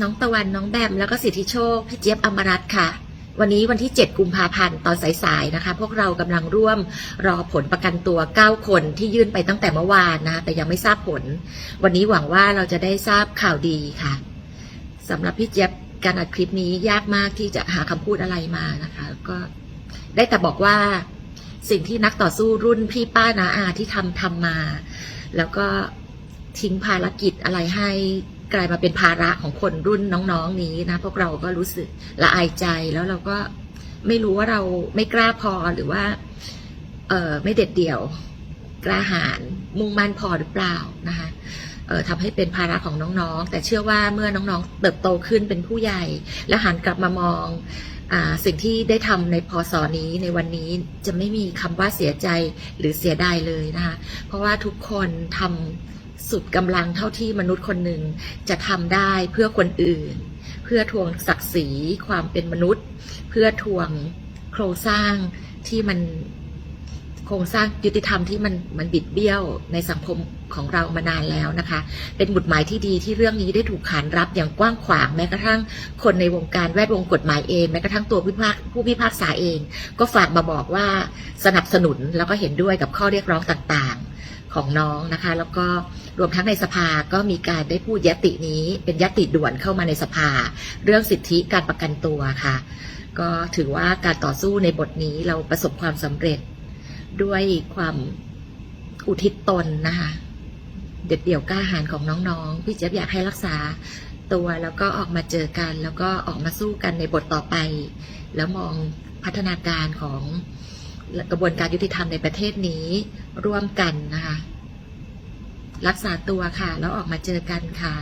น้องตะวันน้องแบมแล้วก็สิทธิโชคพี่เจี๊ยบอมรัตค่ะ วันนี้วันที่ 7 กุมภาพันธ์ตอนสายๆนะคะ พวกเรากำลังร่วมรอผลประกันตัว 9 คนที่ยื่นไปตั้งแต่เมื่อวานนะแต่ยังไม่ทราบผล วันนี้หวังว่าเราจะได้ทราบข่าวดีค่ะสำหรับพี่เจี๊ยบการอัดคลิปนี้ยากมากที่จะหาคำพูดอะไรมานะคะ ก็ได้แต่บอกว่าสิ่งที่นักต่อสู้รุ่นพี่ป้านาอาที่ทำทำมา แล้วก็ทิ้งภารกิจอะไรให้ กลายมาเป็นภาระของคนรุ่นน้องๆนี้นะพวกเราก็รู้สึกละอายใจแล้วเราก็ไม่รู้ว่าเราไม่กล้าพอหรือว่าเออไม่เด็ดเดี่ยวกล้าหาญมุ่งมั่นพอหรือเปล่านะคะเออทำให้เป็นภาระของน้องๆ แต่เชื่อว่าเมื่อน้องๆ เติบโตขึ้นเป็นผู้ใหญ่ และหันกลับมามองอสิ่งที่ได้ทำในพศนี้ในวันนี้จะไม่มีคำว่าเสียใจหรือเสียดายเลยนะคะเพราะว่าทุกคนทำ สุดกำลังเท่าที่มนุษย์คนหนึ่งจะทำได้เพื่อคนอื่น เพื่อทวงศักดิ์ศรีความเป็นมนุษย์ เพื่อทวงโครงสร้างที่มันโครงสร้างยุติธรรมที่มันมันบิดเบี้ยวในสังคมของเรามานานแล้วนะคะ เป็นบุตรหมายที่ดีที่เรื่องนี้ได้ถูกขานรับอย่างกว้างขวางแม้กระทั่งคนในวงการแวดวงกฎหมายเองแม้กระทั่งตัวผู้พิพากผู้พิพากษาเอง ก็ฝากมาบอกว่าสนับสนุนแล้วก็เห็นด้วยกับข้อเรียกร้องต่าง ของน้องนะคะ แล้วก็รวมทั้งในสภาก็มีการได้พูดยตินี้เป็นยติด่วนเข้ามาในสภา เรื่องสิทธิการประกันตัวค่ะ ก็ถือว่าการต่อสู้ในบทนี้เราประสบความสำเร็จด้วยความอุทิศตนนะคะ เด็ดเดี่ยวกล้าหาญของน้องๆ พี่เจี๊ยบอยากให้รักษาตัวแล้วก็ออกมาเจอกัน แล้วก็ออกมาสู้กันในบทต่อไป แล้วมองพัฒนาการของ กระบวนการยุติธรรมในประเทศนี้ร่วมกันนะคะ รักษาตัวค่ะ แล้วออกมาเจอกันค่ะ